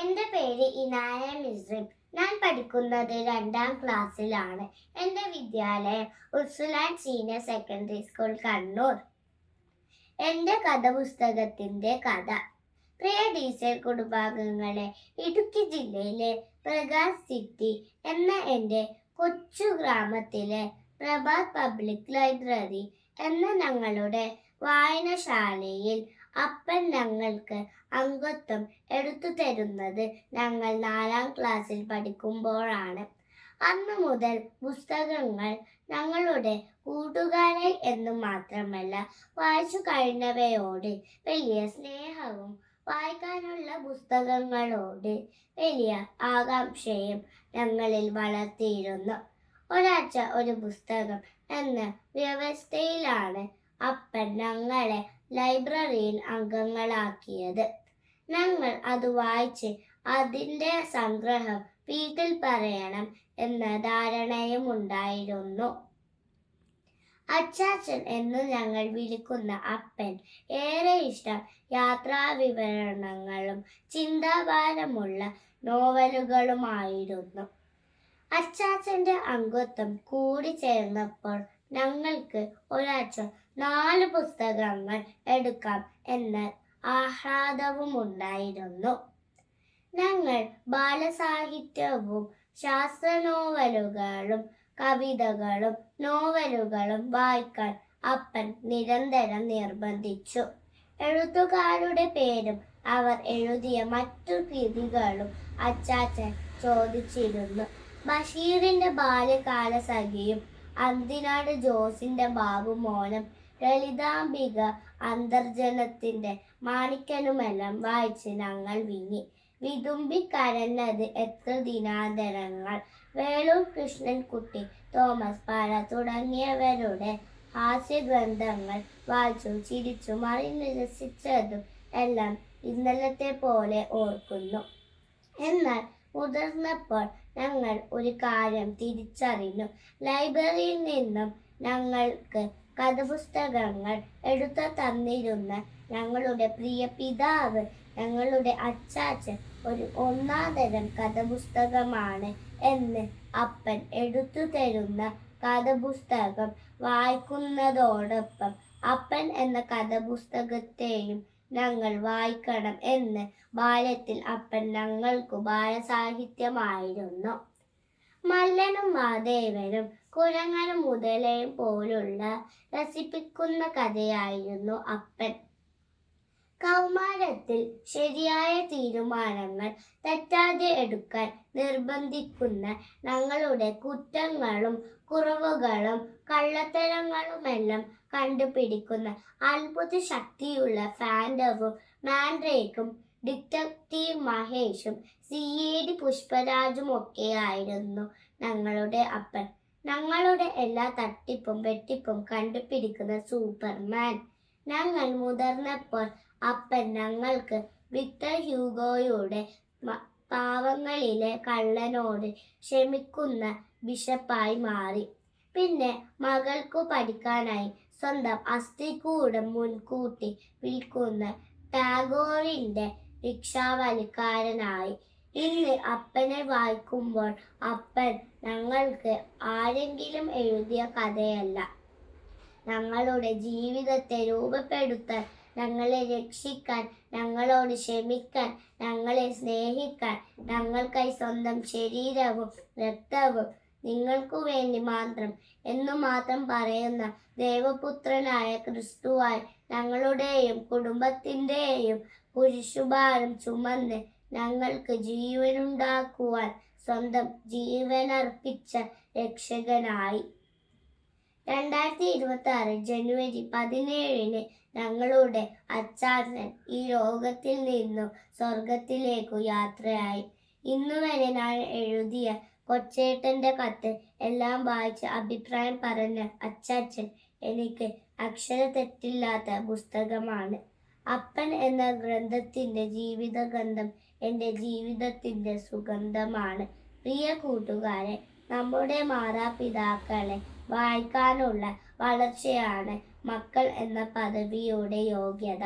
എന്റെ പേര് ഇനായ മിസ്രിം ഞാൻ പഠിക്കുന്നത് രണ്ടാം ക്ലാസ്സിലാണ്. എന്റെ വിദ്യാലയം Ursuline senior secondary school Kannur. എന്റെ കഥ പുസ്തകത്തിന്റെ കഥ. പ്രിയ ഡീസൽ കുടുംബാംഗങ്ങളെ ഇടുക്കി ജില്ലയിലെ പ്രകാശ് സിറ്റി എന്ന എന്റെ കൊച്ചു ഗ്രാമത്തിലെ പ്രഭാത് പബ്ലിക് ലൈബ്രറി എന്ന ഞങ്ങളുടെ വായനശാലയിൽ അപ്പൻ ഞങ്ങൾക്ക് അംഗത്വം എടുത്തു തരുന്നത് ഞങ്ങൾ നാലാം ക്ലാസ്സിൽ പഠിക്കുമ്പോഴാണ്. അന്നു മുതൽ പുസ്തകങ്ങൾ ഞങ്ങളുടെ കൂട്ടുകാരെ എന്ന് മാത്രമല്ല വായിച്ചു കഴിഞ്ഞവയോട് വലിയ സ്നേഹവും വായിക്കാനുള്ള പുസ്തകങ്ങളോട് വലിയ ആകാംക്ഷയും ഞങ്ങളിൽ വളർത്തിയിരുന്നു. ഒരാഴ്ച ഒരു പുസ്തകം എന്ന വ്യവസ്ഥയിലാണ് അപ്പൻ ഞങ്ങളെ ലൈബ്രറിയിൽ അംഗങ്ങളാക്കിയത്. ഞങ്ങൾ അത് വായിച്ച് അതിന്റെ സംഗ്രഹം വീട്ടിൽ പറയണം എന്ന ധാരണയും ഉണ്ടായിരുന്നു. അച്ചാച്ചൻ എന്ന് ഞങ്ങൾ വിളിക്കുന്ന അപ്പൻ ഏറെ ഇഷ്ടം യാത്രാ വിവരണങ്ങളും ചിന്താഭാരമുള്ള നോവലുകളുമായിരുന്നു. അച്ചാച്ചന്റെ അംഗത്വം കൂടി ചേർന്നപ്പോൾ ഞങ്ങൾക്ക് ഒരാഴ്ച നാല് പുസ്തകങ്ങൾ എടുക്കാം എന്ന ആഹ്ലാദവും ഉണ്ടായിരുന്നു. ഞങ്ങൾ ബാലസാഹിത്യവും ശാസ്ത്ര നോവലുകളും കവിതകളും നോവലുകളും വായിക്കാൻ അപ്പൻ നിരന്തരം നിർബന്ധിച്ചു. എഴുത്തുകാരുടെ പേരും അവർ എഴുതിയ മറ്റു കൃതികളും അച്ചാച്ചൻ ചോദിച്ചിരുന്നു. ബഷീറിന്റെ ബാല്യകാല സഖിയും അന്തിനാട് ജോസിന്റെ ബാബു ബാബുമോനും ലളിതാംബിക അന്തർജനത്തിന്റെ മാണിക്കനുമെല്ലാം വായിച്ച് ഞങ്ങൾ വിങ്ങി. വിതുമ്പി കരഞ്ഞത് എത്ര ദിനാന്തരങ്ങൾ. വേളൂർ കൃഷ്ണൻകുട്ടി തോമസ് പാല തുടങ്ങിയവരുടെ ഹാസ്യഗ്രന്ഥങ്ങൾ വായിച്ചു ചിരിച്ചു മറി രസിച്ചതും എല്ലാം ഇന്നലത്തെ പോലെ ഓർക്കുന്നു. എന്നാൽ മുതിർന്നപ്പോൾ ഞങ്ങൾ ഒരു കാര്യം തിരിച്ചറിഞ്ഞു. ലൈബ്രറിയിൽ നിന്നും ഞങ്ങൾക്ക് കഥപുസ്തകങ്ങൾ എടുത്തു തന്നിരുന്ന ഞങ്ങളുടെ പ്രിയ പിതാവ് ഞങ്ങളുടെ അച്ചാച്ചൻ ഒരു ഒന്നാതരം കഥപുസ്തകമാണ് എന്ന് അപ്പൻ എടുത്തു തരുന്ന കഥപുസ്തകം വായിക്കുന്നതോടൊപ്പം അപ്പൻ എന്ന കഥപുസ്തകത്തെയും ഞങ്ങൾ വായിക്കണം എന്ന് ബാല്യത്തിൽ അപ്പൻ ഞങ്ങൾക്കു ബാലസാഹിത്യമായിരുന്നു. മല്ലനും മാധേവനും കുരങ്ങനും മുതലയും പോലുള്ള രസിപ്പിക്കുന്ന കഥയായിരുന്നു അപ്പൻ. കൗമാരത്തിൽ ശരിയായ തീരുമാനങ്ങൾ തെറ്റാതെ എടുക്കാൻ നിർബന്ധിക്കുന്ന ഞങ്ങളുടെ കുറ്റങ്ങളും കുറവുകളും കള്ളത്തരങ്ങളുമെല്ലാം കണ്ടുപിടിക്കുന്ന അത്ഭുത ശക്തിയുള്ള ഫാൻഡവും മാൻഡ്രേക്കും ഡിറ്റക്റ്റീവ് മഹേഷും സി എ ഡി ഒക്കെയായിരുന്നു ഞങ്ങളുടെ അപ്പൻ. ഞങ്ങളുടെ എല്ലാ തട്ടിപ്പും വെട്ടിപ്പും കണ്ടുപിടിക്കുന്ന സൂപ്പർമാൻ. ഞങ്ങൾ മുതിർന്നപ്പോൾ അപ്പൻ ഞങ്ങൾക്ക് വിക്ടർ ഹ്യൂഗോയുടെ പാവങ്ങളിലെ കള്ളനോട് ക്ഷമിക്കുന്ന ബിഷപ്പായി മാറി. പിന്നെ മകൾക്കു പഠിക്കാനായി സ്വന്തം അസ്ഥികൂടം മുൻകൂട്ടി വിൽക്കുന്ന ടാഗോറിന്റെ റിക്ഷാവലിക്കാരനായി ഇന്ന് അപ്പനെ വായിക്കുമ്പോൾ അപ്പൻ ഞങ്ങൾക്ക് ആരെങ്കിലും എഴുതിയ കഥയല്ല. ഞങ്ങളുടെ ജീവിതത്തെ രൂപപ്പെടുത്താൻ ഞങ്ങളെ രക്ഷിക്കാൻ ഞങ്ങളോട് ക്ഷമിക്കാൻ ഞങ്ങളെ സ്നേഹിക്കാൻ ഞങ്ങൾക്കായി സ്വന്തം ശരീരവും രക്തവും നിങ്ങൾക്കു വേണ്ടി മാത്രം എന്നു മാത്രം പറയുന്ന ദേവപുത്രനായ ക്രിസ്തുവായി ഞങ്ങളുടെയും കുടുംബത്തിന്റെയും കുരിശുഭാരം ചുമന്ന് ഞങ്ങൾക്ക് ജീവനുണ്ടാക്കുവാൻ സ്വന്തം ജീവനർപ്പിച്ച രക്ഷകനായി. രണ്ടായിരത്തി ഇരുപത്തി ആറ് ജനുവരി പതിനേഴിന് ഞങ്ങളുടെ അച്ചാച്ചൻ ഈ ലോകത്തിൽ നിന്നും സ്വർഗത്തിലേക്കു യാത്രയായി. ഇന്നുവരെ ഞാൻ എഴുതിയ കൊച്ചേട്ടന്റെ കത്ത് എല്ലാം വായിച്ച് അഭിപ്രായം പറഞ്ഞ അച്ചാച്ചൻ എനിക്ക് അക്ഷരതെറ്റില്ലാത്ത പുസ്തകമാണ്. അപ്പൻ എന്ന ഗ്രന്ഥത്തിന്റെ ജീവിതഗന്ധം എന്റെ ജീവിതത്തിന്റെ സുഗന്ധമാണ്. പ്രിയ കൂട്ടുകാരെ നമ്മുടെ മാതാപിതാക്കളെ വായിക്കാനുള്ള വളർച്ചയാണ് മക്കൾ എന്ന പദവിയുടെ യോഗ്യത.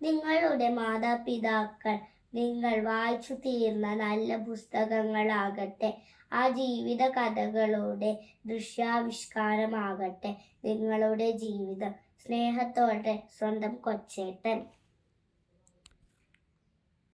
നിങ്ങളുടെ മാതാപിതാക്കൾ നിങ്ങൾ വായിച്ചു തീർന്ന നല്ല പുസ്തകങ്ങളാകട്ടെ. ആ ജീവിത കഥകളുടെ ദൃശ്യാവിഷ്കാരമാകട്ടെ നിങ്ങളുടെ ജീവിതം. സ്നേഹത്തോടെ സ്വന്തം കൊച്ചേട്ടൻ.